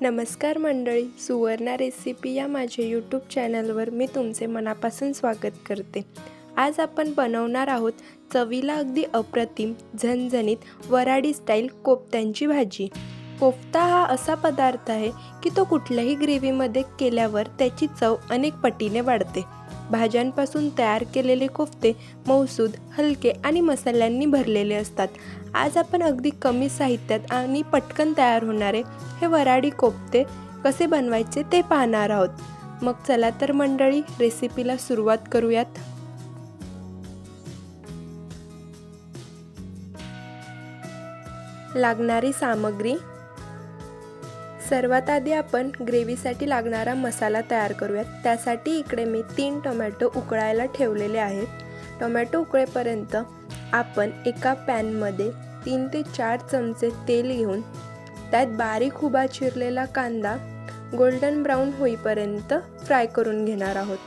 नमस्कार मंडळी सुवर्णा रेसिपी या माझ्या यूट्यूब चॅनलवर मी तुमचे मनापासून स्वागत करते. आज आपण बनवणार आहोत चवीला अगदी अप्रतिम झणझणीत वराडी स्टाईल कोफ्त्यांची भाजी. कोफ्ता हा असा पदार्थ आहे की तो कुठल्याही ग्रेव्हीमध्ये केल्यावर त्याची चव अनेक पटीने वाढते. भाज्यांपासून तयार केलेले कोफ्ते मौसूद हलके आणि मसाल्यांनी भरलेले असतात. आज आपण अगदी कमी साहित्यात आणि पटकन तयार होणारे हे वराडी कोफ्ते कसे बनवायचे ते पाहणार आहोत. मग चला तर मंडळी रेसिपीला सुरुवात करूयात. लागणारी सामग्री सर्वात आधी आपण ग्रेव्हीसाठी लागणारा मसाला तयार करूयात. त्यासाठी इकडे मी तीन टोमॅटो उकळायला ठेवलेले आहेत. टोमॅटो उकळेपर्यंत आपण एका पॅनमध्ये तीन ते चार चमचे तेल घेऊन त्यात बारीक उभा चिरलेला कांदा गोल्डन ब्राऊन होईपर्यंत फ्राय करून घेणार आहोत.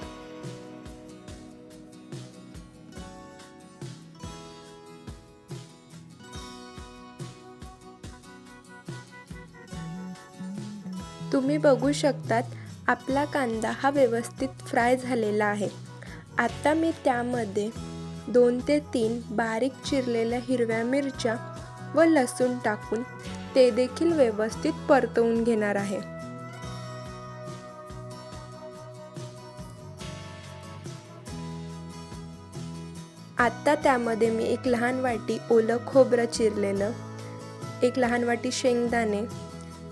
तुम्ही बघू शकतात आपला कांदा हा व्यवस्थित फ्राय झालेला आहे. आता मी त्यामध्ये दोन ते तीन बारीक चिरलेल्या हिरव्या मिरच्या व लसूण टाकून ते देखील व्यवस्थित परतवून घेणार आहे. आत्ता त्यामध्ये मी एक लहान वाटी ओलं खोबरं चिरलेलं एक लहान वाटी शेंगदाणे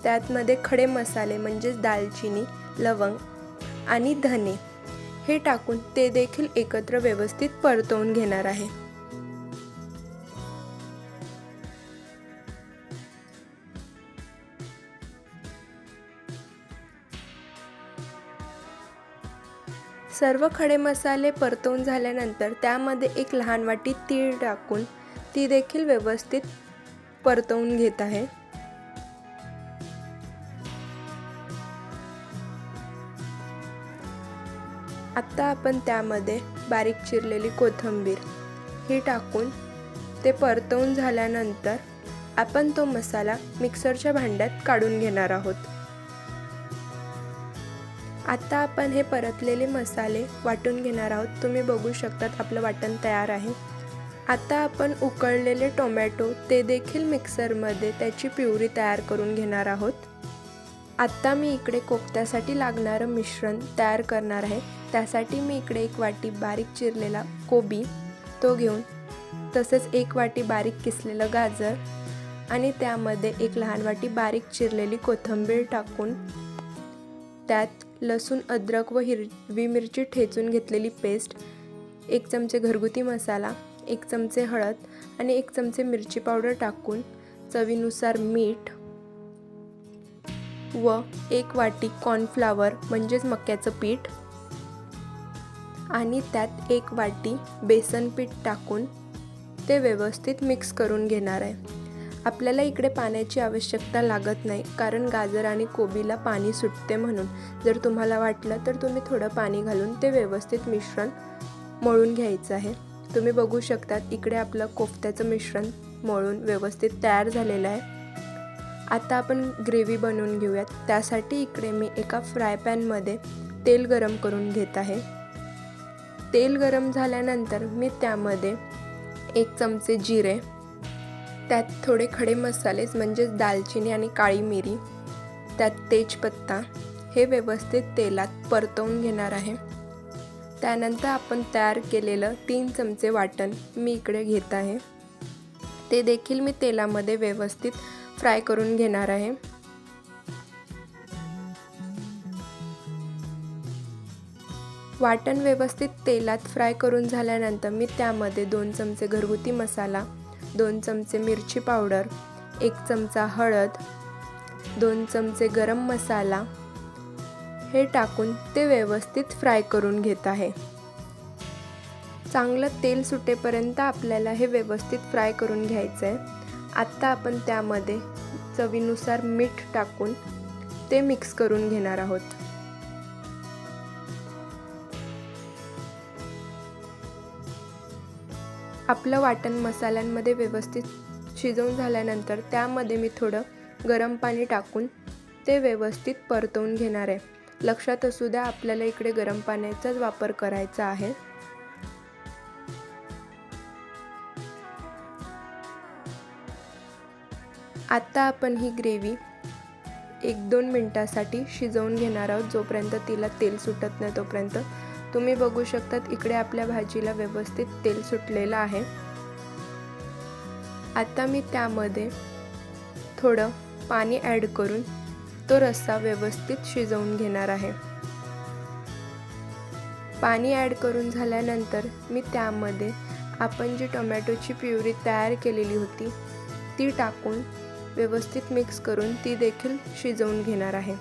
त्यातमध्ये खडे मसाले म्हणजेच दालचिनी लवंग आणि धने हे टाकून ते देखील एकत्र व्यवस्थित परतवून घेणार आहे. सर्व खडे मसाले परतवून झाल्यानंतर त्यामध्ये एक लहान वाटी तीळ टाकून ती देखील व्यवस्थित परतवून घेत आहे. आत्ता आपण त्यामध्ये बारीक चिरलेली कोथिंबीर ही टाकून ते परतवून झाल्यानंतर आपण तो मसाला मिक्सरच्या भांड्यात काढून घेणार आहोत. आत्ता आपण हे परतलेले मसाले वाटून घेणार आहोत. तुम्ही बघू शकतात आपलं वाटण तयार आहे. आता आपण उकळलेले टोमॅटो ते देखील मिक्सरमध्ये त्याची प्युरी तयार करून घेणार आहोत. आत्ता मी इकडे कोफ्त्यासाठी लागणारं मिश्रण तयार करणार आहे. त्यासाठी मी इकडे एक वाटी बारीक चिरलेला कोबी तो घेऊन तसंच एक वाटी बारीक किसलेलं गाजर आणि त्यामध्ये एक लहान वाटी बारीक चिरलेली कोथिंबीर टाकून त्यात लसूण अद्रक व हिरवी मिरची ठेचून घेतलेली पेस्ट एक चमचे घरगुती मसाला एक चमचे हळद आणि एक चमचे मिरची पावडर टाकून चवीनुसार मीठ व एक वाटी कॉर्नफ्लावर म्हणजेच मक्याचं पीठ. आणि त्यात एक वाटी बेसन पीठ टाकून ते व्यवस्थित मिक्स करून घेणार आहे. आपल्याला इकडे पाण्याची आवश्यकता लागत नाही कारण गाजर आणि कोबीला पाणी सुटते म्हणून. जर तुम्हाला वाटलं तर तुम्ही थोडं पाणी घालून ते व्यवस्थित मिश्रण मळून घ्यायचं आहे. तुम्ही बघू शकतात इकडे आपलं कोफ्त्याचं मिश्रण मळून व्यवस्थित तयार झालेलं आहे. आता आपण ग्रेव्ही बनवून घेऊयात. त्यासाठी इकडे मी एका फ्राय पॅनमध्ये तेल गरम करून घेत आहे. तेल गरम झाल्यानंतर मी त्यामध्ये एक चमचे जिरे त्यात थोडे खडे मसालेच म्हणजेच दालचिनी आणि काळी मिरी त्यात तेजपत्ता हे व्यवस्थित तेलात परतवून घेणार आहे. त्यानंतर आपण तयार केलेलं तीन चमचे वाटण मी इकडे घेत आहे. ते देखील मी तेलामध्ये व्यवस्थित फ्राय करून घेणार आहे. वाटण व्यवस्थित तेलात फ्राय करून झाल्यानंतर मी त्यामध्ये दोन चमचे घरगुती मसाला दोन चमचे मिरची पावडर एक चमचा हळद दोन चमचे गरम मसाला हे टाकून ते व्यवस्थित फ्राय करून घेत आहे. चांगलं तेल सुटेपर्यंत आपल्याला हे व्यवस्थित फ्राय करून घ्यायचं आहे आत्ता आपण त्यामध्ये चवीनुसार मीठ टाकून ते मिक्स करून घेणार आहोत. आपलं वाटण मसाल्यांमध्ये व्यवस्थित शिजवून झाल्यानंतर त्यामध्ये मी थोडं गरम पाणी टाकून ते व्यवस्थित परतवून घेणार आहे. लक्षात असू द्या आपल्याला इकडे गरम पाण्याचाच वापर करायचा आहे. आत्ता आपण ही ग्रेव्ही एक दोन मिनटासाठी शिजवून घेणार आहोत जोपर्यंत तिला तेल सुटत नाही तोपर्यंत. तुम्ही बघू शकतात इकडे आपल्या भाजीला व्यवस्थित तेल सुटलेलं आहे. आता मी त्यामध्ये थोडं पाणी ॲड करून तो रस्सा व्यवस्थित शिजवून घेणार आहे. पाणी ॲड करून झाल्यानंतर मी त्यामध्ये आपण जी टोमॅटोची प्युरी तयार केलेली होती ती टाकून व्यवस्थित मिक्स करून ती देखील शिजवून घेणार आहे.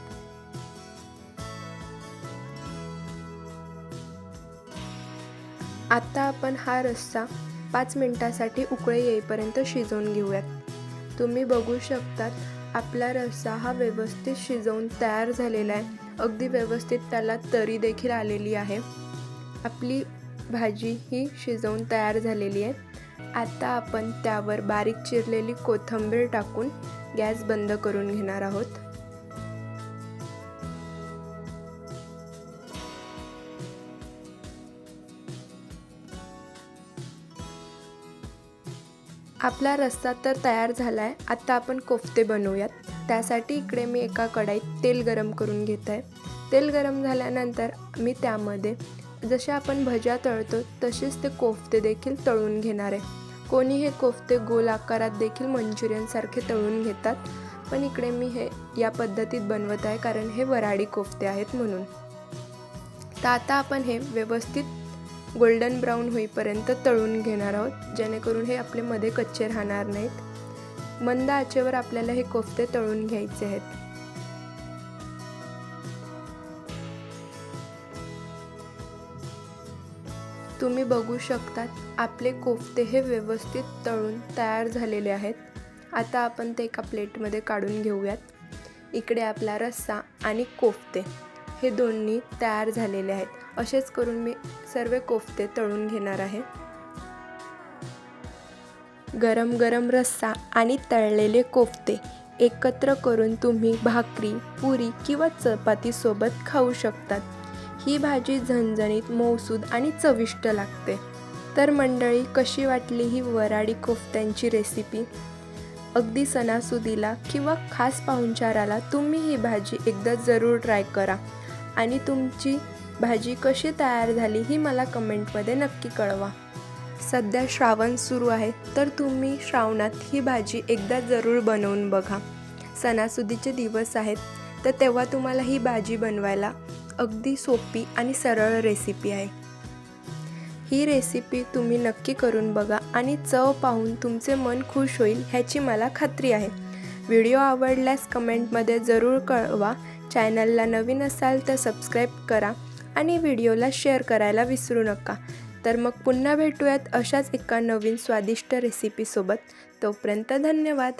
आता आपण हा रस्सा पाच मिनटासाठी उकळे येईपर्यंत शिजवून घेऊयात. तुम्ही बघू शकतात आपला रस्सा हा व्यवस्थित शिजवून तयार झालेला आहे. अगदी व्यवस्थित त्याला तरी देखील आलेली आहे. आपली भाजी ही शिजवून तयार झालेली आहे. आता आपण त्यावर बारीक चिरलेली कोथिंबीर टाकून गॅस बंद करून घेणार आहोत. आपला रस्सा तर तयार झाला आहे आता आपण कोफ्ते बनवूयात. त्यासाठी इकडे मी एका कढाईत तेल गरम करून घेत आहे तेल गरम झाल्यानंतर मी त्यामध्ये जसे आपण भज्या तळतो तसेच ते कोफ्ते देखील तळून घेणार आहे. कोणी हे कोफ्ते गोल आकारात देखील मंचुरियनसारखे तळून घेतात पण इकडे मी हे या पद्धतीत बनवत आहे कारण हे वराडी कोफ्ते आहेत म्हणून. तर आता आपण हे व्यवस्थित गोल्डन ब्राऊन होईपर्यंत तळून घेणार आहोत जेणेकरून हे आपले मध्ये कच्चे राहणार नाहीत. मंद आचेवर आपल्याला हे कोफ्ते तळून घ्यायचे आहेत. तुम्ही बघू शकतात आपले कोफ्ते हे व्यवस्थित तळून तयार झालेले आहेत. आता आपण ते एका प्लेटमध्ये काढून घेऊयात. इकडे आपला रस्सा आणि कोफ्ते हे दोन्ही तयार झालेले आहेत. असेच करून मी सर्व कोफ्ते तळून घेणार आहे. गरम गरम रस्सा आणि तळलेले कोफ्ते एकत्र करून तुम्ही भाकरी पुरी किंवा चपातीसोबत खाऊ शकतात. ही भाजी झणझणीत मौसूद आणि चविष्ट लागते. तर मंडळी कशी वाटली ही वराडी कोफ्त्यांची रेसिपी अगदी सणासुदीला किंवा खास पाहुणचाराला तुम्ही ही भाजी एकदा जरूर ट्राय करा. आणि तुमची भाजी कशी तयार झाली ही मला कमेंटमध्ये नक्की कळवा. सध्या श्रावण सुरू आहे तर तुम्ही श्रावणात ही भाजी एकदा जरूर बनवून बघा. सणासुदीचे दिवस आहेत तर तेव्हा तुम्हाला ही भाजी बनवायला अगदी सोपी आणि सरळ रेसिपी आहे. ही रेसिपी तुम्ही नक्की करून बघा आणि चव पाहून तुमचे मन खुश होईल ह्याची मला खात्री आहे. व्हिडिओ आवडल्यास कमेंटमध्ये जरूर कळवा. चॅनलला नवीन असाल तर सबस्क्राईब करा आणि व्हिडिओला शेअर करायला विसरू नका. तर मग पुन्हा भेटूयात अशाच एका नवीन स्वादिष्ट रेसिपीसोबत तोपर्यंत धन्यवाद.